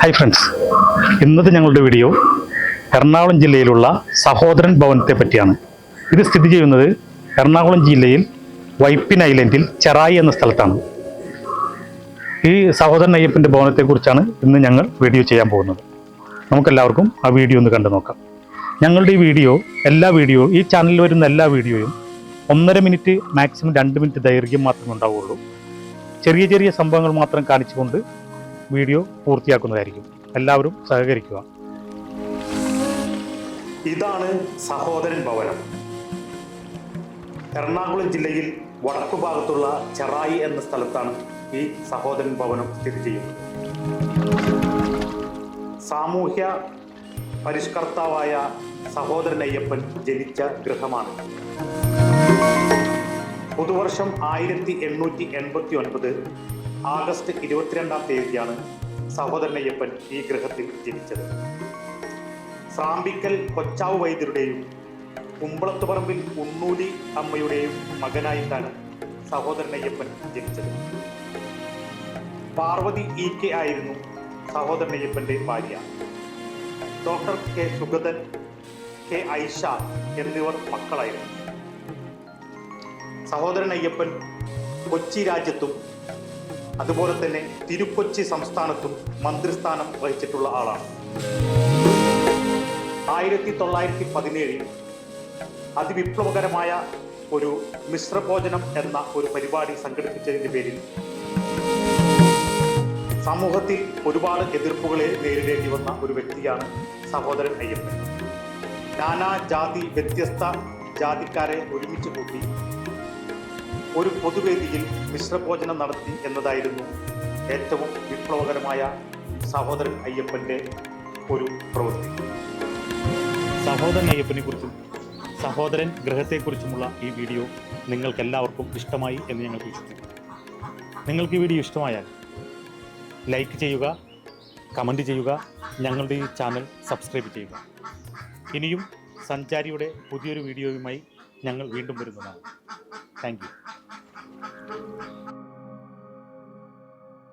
Hi friends ഇന്നത്തെ ഞങ്ങളുടെ video Ernakulam ജില്ലയിലുള്ള സഹോദരൻ ഭവനത്തെ പറ്റിയാണ്. ഇത് സ്ഥിതി ചെയ്യുന്നത് എറണാകുളം ജില്ലയിൽ വൈപ്പിൻ ഐലൻഡിൽ ചെറായി എന്ന സ്ഥലത്താണ്. ഈ സഹോദരൻ അയ്യപ്പന്റെ ഭവനത്തെക്കുറിച്ചാണ് ഇന്ന് ഞങ്ങൾ വീഡിയോ ചെയ്യാൻ പോകുന്നത്. നമുക്കെല്ലാവർക്കും ആ വീഡിയോ ഒന്ന് കണ്ടു നോക്കാം. ഞങ്ങളുടെ ഈ വീഡിയോ എല്ലാ വീഡിയോ ഈ ചാനലിൽ വരുന്ന എല്ലാ വീഡിയോയും ഒന്നര മിനിറ്റ് മാക്സിമം രണ്ട് മിനിറ്റ് ദൈർഘ്യം മാത്രമേ ഉണ്ടാവുകയുള്ളൂ. ചെറിയ ചെറിയ സംഭവങ്ങൾ മാത്രം കാണിച്ചുകൊണ്ട് വീഡിയോ പൂർത്തിയാക്കുന്നതായിരിക്കും. എല്ലാവരും സഹകരിക്കുക. ഇതാണ് സഹോദരൻ ഭവനം. എറണാകുളം ജില്ലയിൽ വടക്കു ഭാഗത്തുള്ള ചെറായി എന്ന സ്ഥലത്താണ് ഈ സഹോദരൻ ഭവനം സ്ഥിതി ചെയ്യുന്നത്. സാമൂഹ്യ പരിഷ്കർത്താവായ സഹോദരൻ അയ്യപ്പൻ ജനിച്ച ഗൃഹമാണ്. പുതുവർഷം ആയിരത്തി എണ്ണൂറ്റി എൺപത്തി ഒൻപത് ആഗസ്റ്റ് ഇരുപത്തിരണ്ടാം തീയതിയാണ് സഹോദരനയ്യപ്പൻ ഈ ഗ്രഹത്തിൽ ജനിച്ചത്. സ്രാമ്പിക്കൽ കൊച്ചാവ് വൈദ്യരുടെയും കുമ്പളത്തുപറമ്പിൽ ഉണ്ണൂലി അമ്മയുടെയും മകനായിട്ടാണ് സഹോദരനയ്യപ്പൻ ജനിച്ചത്. പാർവതി ഇ കെ ആയിരുന്നു സഹോദരൻ അയ്യപ്പന്റെ ഭാര്യ. Doctor K Sugathan K Aisha എന്നിവർ മക്കളായിരുന്നു. സഹോദരൻ അയ്യപ്പൻ കൊച്ചി രാജ്യത്തും അതുപോലെ തന്നെ തിരുക്കൊച്ചി സംസ്ഥാനത്തും മന്ത്രിസ്ഥാനം വഹിച്ചിട്ടുള്ള ആളാണ്. ആയിരത്തി തൊള്ളായിരത്തി പതിനേഴിൽ അതിവിപ്ലവകരമായ ഒരു മിശ്രഭോജനം എന്ന ഒരു പരിപാടി സംഘടിപ്പിച്ചതിന്റെ പേരിൽ സമൂഹത്തിൽ ഒരുപാട് എതിർപ്പുകളെ നേരിടേണ്ടി വന്ന ഒരു വ്യക്തിയാണ് സഹോദരൻ അയ്യപ്പൻ. നാനാ ജാതി വ്യത്യസ്ത ജാതിക്കാരെ ഒരുമിച്ച് കൂട്ടി ഒരു പൊതുവേദിയിൽ മിശ്രഭോജനം നടത്തി എന്നതായിരുന്നു ഏറ്റവും വിപ്ലവകരമായ സഹോദരൻ അയ്യപ്പന്റെ ഒരു പ്രവൃത്തി. സഹോദരൻ അയ്യപ്പനെ കുറിച്ചും സഹോദരൻ ഗ്രഹത്തെക്കുറിച്ചുമുള്ള ഈ വീഡിയോ നിങ്ങൾക്ക് എല്ലാവർക്കും ഇഷ്ടമായി എന്ന് ഞങ്ങൾ വിശ്വസിക്കുന്നു. നിങ്ങൾക്ക് ഈ വീഡിയോ ഇഷ്ടമായാൽ ലൈക്ക് ചെയ്യുക കമന്റ് ചെയ്യുക ഞങ്ങളുടെ ഈ ചാനൽ സബ്സ്ക്രൈബ് ചെയ്യുക. ഇനിയും സഞ്ചാരിയുടെ പുതിയൊരു വീഡിയോയുമായി ഞങ്ങൾ വീണ്ടും വരുന്നതാണ്. Thank Thank you.